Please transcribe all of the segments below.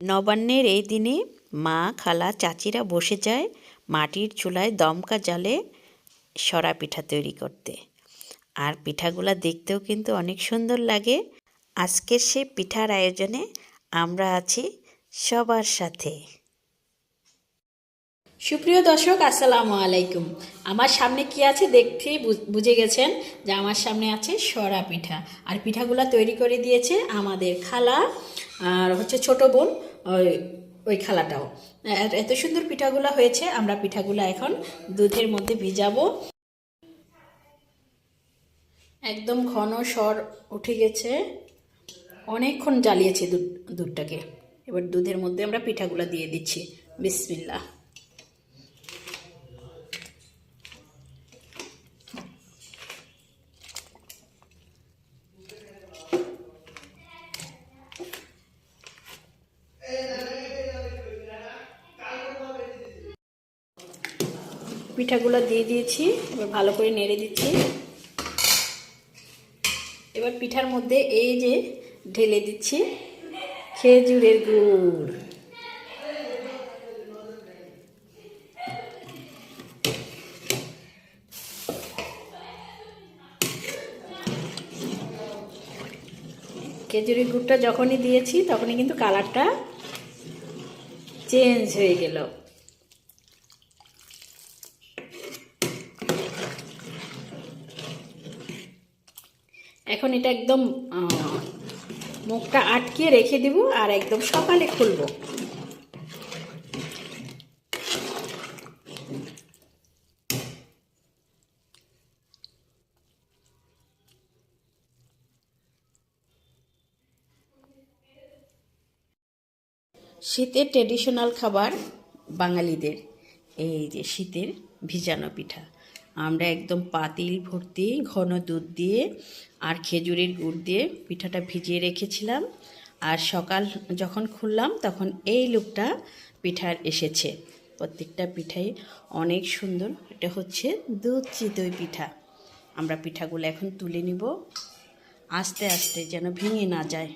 নবান্নের এই দিনে মা, খালা, চাচিরা বসে যায় মাটির চুলায় দমকা জালে সরা পিঠা তৈরি করতে। আর পিঠাগুলা দেখতেও কিন্তু অনেক সুন্দর লাগে। আজকের সেই পিঠার আয়োজনে আমরা আছি সবার সাথে। সুপ্রিয় দর্শক, আসসালামু আলাইকুম। আমার সামনে কি আছে দেখতেই বুঝে গেছেন যে আমার সামনে আছে সরা পিঠা। আর পিঠাগুলা তৈরি করে দিয়েছে আমাদের খালা আর হচ্ছে ছোট বোন। ওই ওই খালাটাও। এত সুন্দর পিঠাগুলো হয়েছে, আমরা পিঠাগুলা এখন দুধের মধ্যে ভিজাবো। একদম ঘন সর উঠে গেছে। অনেকক্ষণ জ্বালিয়েছি দুধ, দুধটাকে। এবার দুধের মধ্যে আমরা পিঠাগুলা দিয়ে দিচ্ছি। বিসমিল্লাহ। পিঠাগুলো দিয়ে দিয়েছি, এবার ভালো করে নেড়ে দিচ্ছি। এবার পিঠার মধ্যে এই যে ঢেলে দিচ্ছি, খেজুরের গুড়। খেজুরের গুড়টা যখনই দিয়েছি, তখনই কিন্তু কালারটা চেঞ্জ হয়ে গেল। এখন এটা একদম মুখটা আটকিয়ে রেখে দিব আর একদম সকালে খুলবো। শীতের ট্রেডিশনাল খাবার বাঙালিদের, এই যে শীতের ভিজানো পিঠা। আমরা একদম পাতিল ভর্তি ঘন দুধ দিয়ে আর খেজুরের গুড় দিয়ে পিঠাটা ভিজিয়ে রেখেছিলাম। আর সকাল যখন খুললাম তখন এই লুকটা পিঠার এসেছে। প্রত্যেকটা পিঠাই অনেক সুন্দর। এটা হচ্ছে দুধ চিতই পিঠা। আমরা পিঠাগুলো এখন তুলে নিব। আস্তে আস্তে যেন ভেঙে না যায়।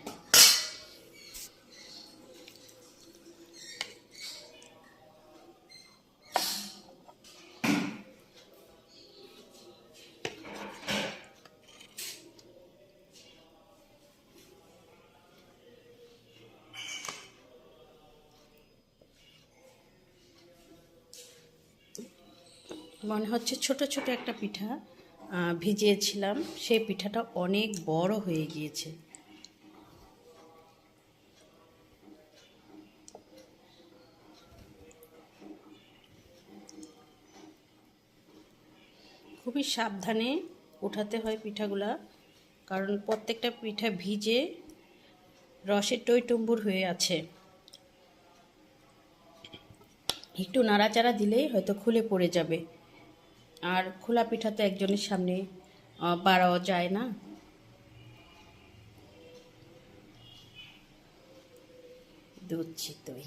মনে হচ্ছে ছোট ছোট একটা পিঠা ভিজিয়েছিলাম। সেই পিঠাটা অনেক বড় হয়ে গিয়েছে। খুবই সাবধানে উঠাতে হয় পিঠাগুলা, কারণ প্রত্যেকটা পিঠা ভিজে রসের টইটুম্বুর হয়ে আছে। একটু নাড়াচাড়া দিলেই হয়তো খুলে পড়ে যাবে। আর খোলা পিঠা তো একজনের সামনে বাড়াও যায় না। দুধ চিতই